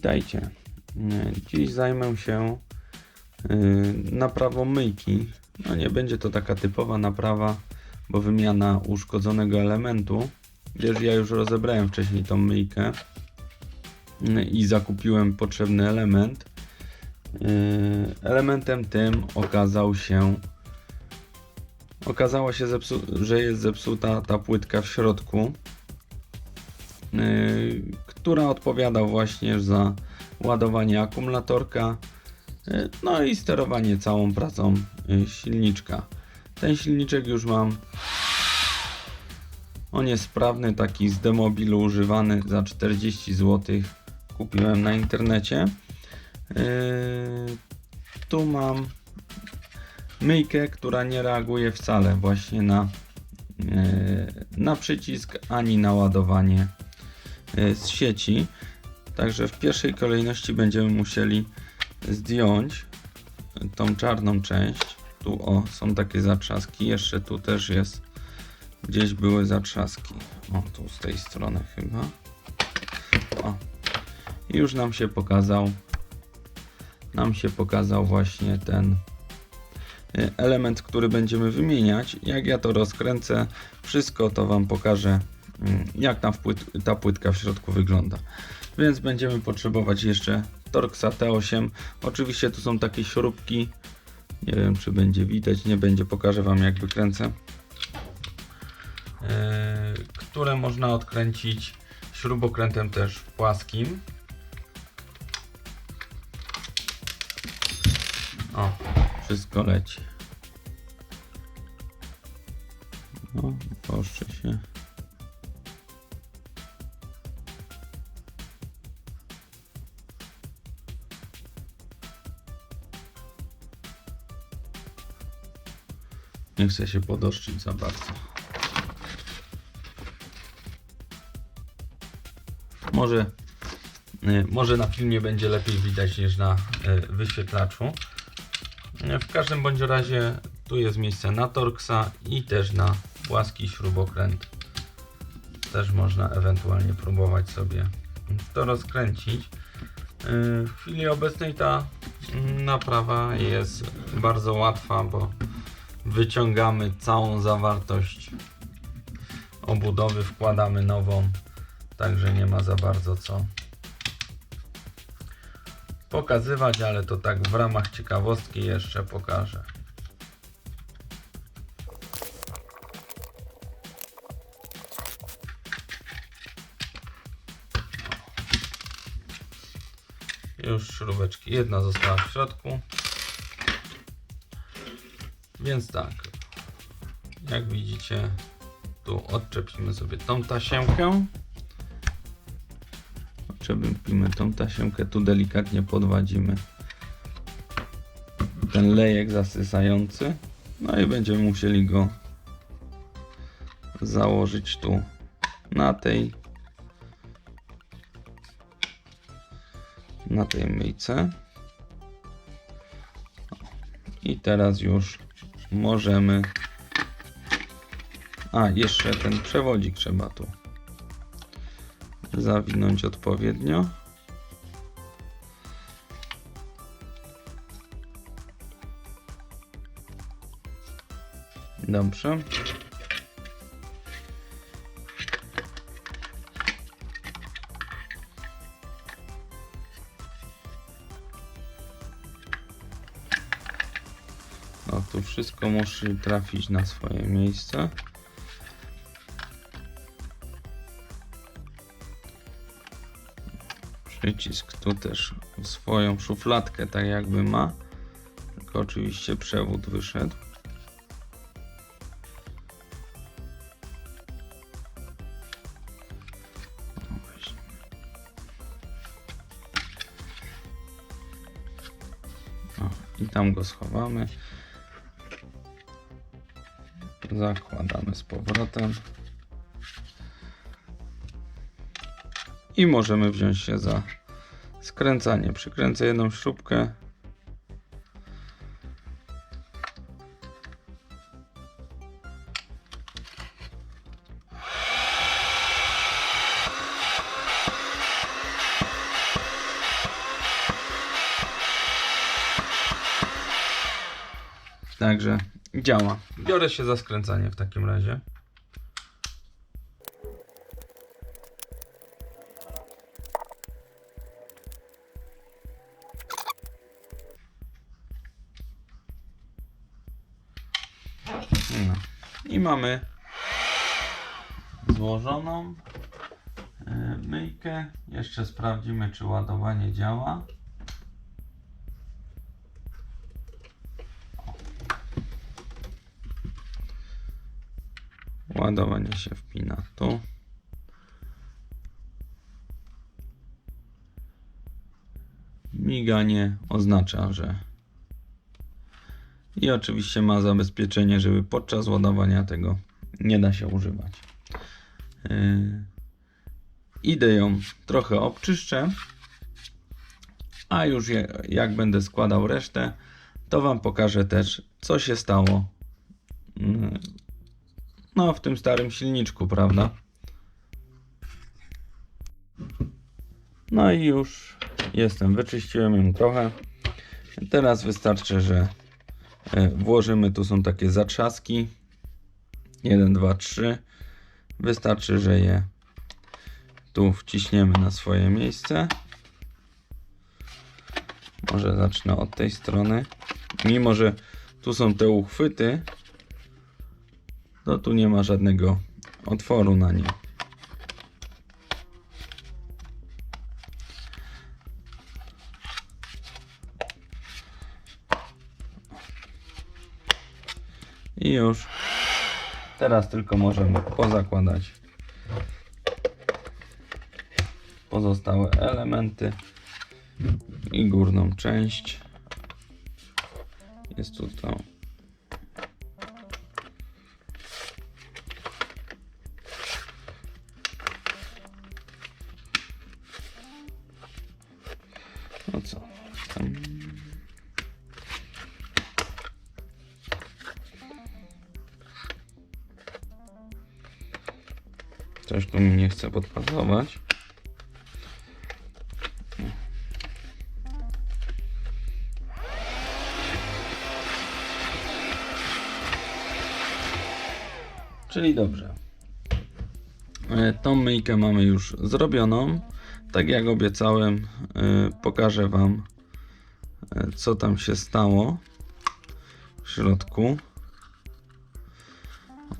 Witajcie. Dziś zajmę się y, naprawą myjki. No nie będzie to taka typowa naprawa, bo wymiana uszkodzonego elementu. Wiesz, ja już rozebrałem wcześniej tą myjkę y, i zakupiłem potrzebny element. Elementem tym okazał się okazało się, że jest zepsuta ta płytka w środku która odpowiada właśnie za ładowanie akumulatorka, yy, no i sterowanie całą pracą yy, silniczka. Ten silniczek już mam. On jest sprawny, taki z demobilu używany za 40 zł. Kupiłem na internecie. Yy, tu mam myjkę, która nie reaguje wcale właśnie na, na przycisk ani na ładowanie y, z sieci. Także w pierwszej kolejności będziemy musieli zdjąć tą czarną część. Tu o, są takie zatrzaski. Jeszcze tu też jest. Gdzieś były zatrzaski. O, tu z tej strony chyba. O. I już nam się pokazał. Nam się pokazał właśnie ten y, element, który będziemy wymieniać. Jak ja to rozkręcę, wszystko to Wam pokażę jak tam wpłyt, ta płytka w środku wygląda. Więc będziemy potrzebować jeszcze Torxa T8. Oczywiście tu są takie śrubki. Nie wiem, czy będzie widać, nie będzie. Pokażę Wam, jak wykręcę. Yy, które można odkręcić śrubokrętem też płaskim. O, wszystko leci. No, poszczy się. Nie chcę się podoszczyć za bardzo. Może, y, może na filmie będzie lepiej widać niż na y, wyświetlaczu. Y, W każdym bądź razie tu jest miejsce na Torxa i też na płaski śrubokręt. Też można ewentualnie próbować sobie to rozkręcić. W chwili obecnej ta naprawa jest bardzo łatwa, bo wyciągamy całą zawartość obudowy, wkładamy nową, także nie ma za bardzo co pokazywać, ale to tak w ramach ciekawostki jeszcze pokażę. Już śrubeczki, jedna została w środku. Więc tak, jak widzicie, tu odczepimy sobie tą tasiemkę. Odczepimy tą tasiemkę, tu delikatnie podwadzimy ten lejek zasysający. No i będziemy musieli go założyć tu na tej na tej myjce. I teraz już możemy. A, jeszcze ten przewodzik trzeba tu zawinąć odpowiednio. Dobrze. Tu wszystko musi trafić na swoje miejsce. Przycisk tu też swoją szufladkę tak jakby ma. Tylko oczywiście przewód wyszedł. O, weźmy. O, I tam go schowamy zakładamy z powrotem i możemy wziąć się za skręcanie. Przykręcę jedną śrubkę. Także działa. Biorę się za skręcanie w takim razie. No. I mamy złożoną e, myjkę. Jeszcze sprawdzimy, czy ładowanie działa. Ładowanie się wpina tu. Miganie oznacza, że i oczywiście ma zabezpieczenie, żeby podczas ładowania tego nie da się używać. Yy, Idę ją trochę obczyszczę, a już je, jak będę składał resztę, to Wam pokażę też, co się stało yy, no, w tym starym silniczku, prawda? No i już jestem, wyczyściłem ją trochę. Teraz wystarczy, że e, włożymy, tu są takie zatrzaski. 1, 2, 3. Wystarczy, że je tu wciśniemy na swoje miejsce. Może zacznę od tej strony. Mimo, że tu są te uchwyty, to tu nie ma żadnego otworu na nie. I już. Teraz tylko możemy pozakładać pozostałe elementy i górną część. Jest tu to Coś tu mi nie chce podpasować. Czyli dobrze. E, Tą myjkę mamy już zrobioną. Tak jak obiecałem, e, pokażę Wam, e, co tam się stało w środku.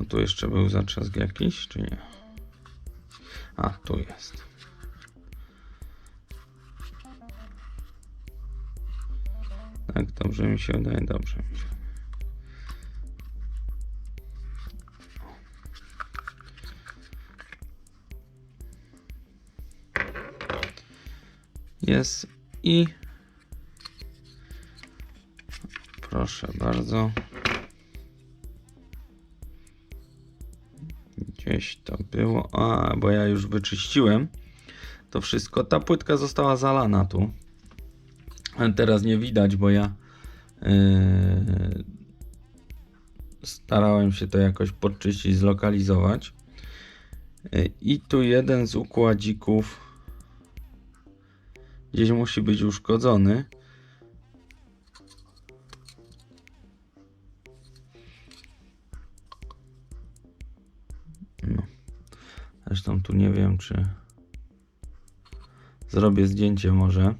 O, tu jeszcze był zatrzask jakiś, czy nie? A, tu jest. Tak, dobrze mi się wydaje, dobrze mi się. Jest i proszę bardzo. Gdzieś to było. A, bo ja już wyczyściłem to wszystko. Ta płytka została zalana tu. Teraz nie widać, bo ja yy, starałem się to jakoś podczyścić, zlokalizować. I tu jeden z układzików gdzieś musi być uszkodzony. Zresztą tu nie wiem, czy zrobię zdjęcie może,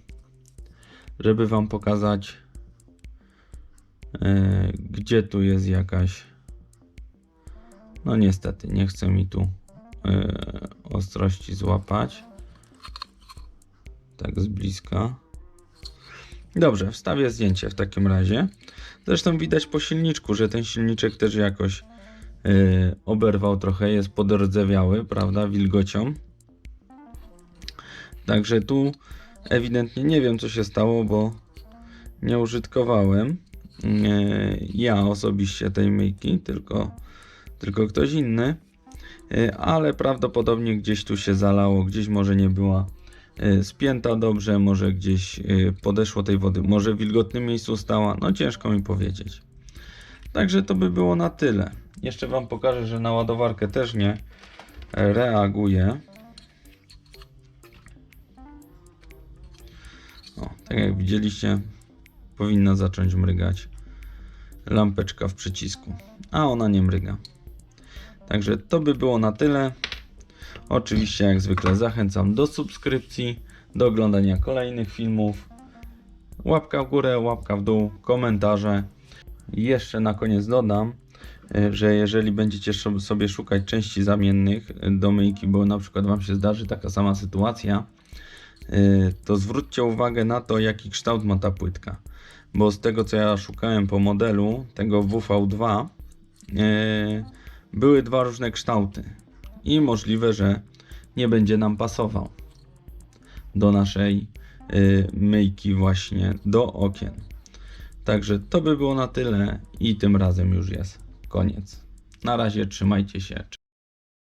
żeby wam pokazać, yy, gdzie tu jest jakaś. No niestety, nie chce mi tu yy, ostrości złapać tak z bliska. Dobrze, wstawię zdjęcie w takim razie. Zresztą widać po silniczku, że ten silniczek też jakoś yy, oberwał trochę, jest podrdzewiały, prawda, wilgocią. Także tu ewidentnie nie wiem co się stało, bo nie użytkowałem yy, ja osobiście tej myjki, tylko, tylko ktoś inny. Yy, ale prawdopodobnie gdzieś tu się zalało, gdzieś może nie była y, spięta dobrze, może gdzieś y, podeszło tej wody, może w wilgotnym miejscu stała, no ciężko mi powiedzieć. Także to by było na tyle. Jeszcze Wam pokażę, że na ładowarkę też nie reaguje. O, tak jak widzieliście, powinna zacząć mrygać lampeczka w przycisku, a ona nie mryga. Także to by było na tyle. Oczywiście, jak zwykle, zachęcam do subskrypcji, do oglądania kolejnych filmów. Łapka w górę, łapka w dół, komentarze. Jeszcze na koniec dodam, e, że jeżeli będziecie sobie szukać części zamiennych e, do myjki, bo na przykład Wam się zdarzy taka sama sytuacja, e, to zwróćcie uwagę na to, jaki kształt ma ta płytka. Bo z tego, co ja szukałem po modelu, tego WV2, e, były dwa różne kształty. I możliwe, że nie będzie nam pasował do naszej myjki właśnie do okien. Także to by było na tyle i tym razem już jest koniec. Na razie trzymajcie się.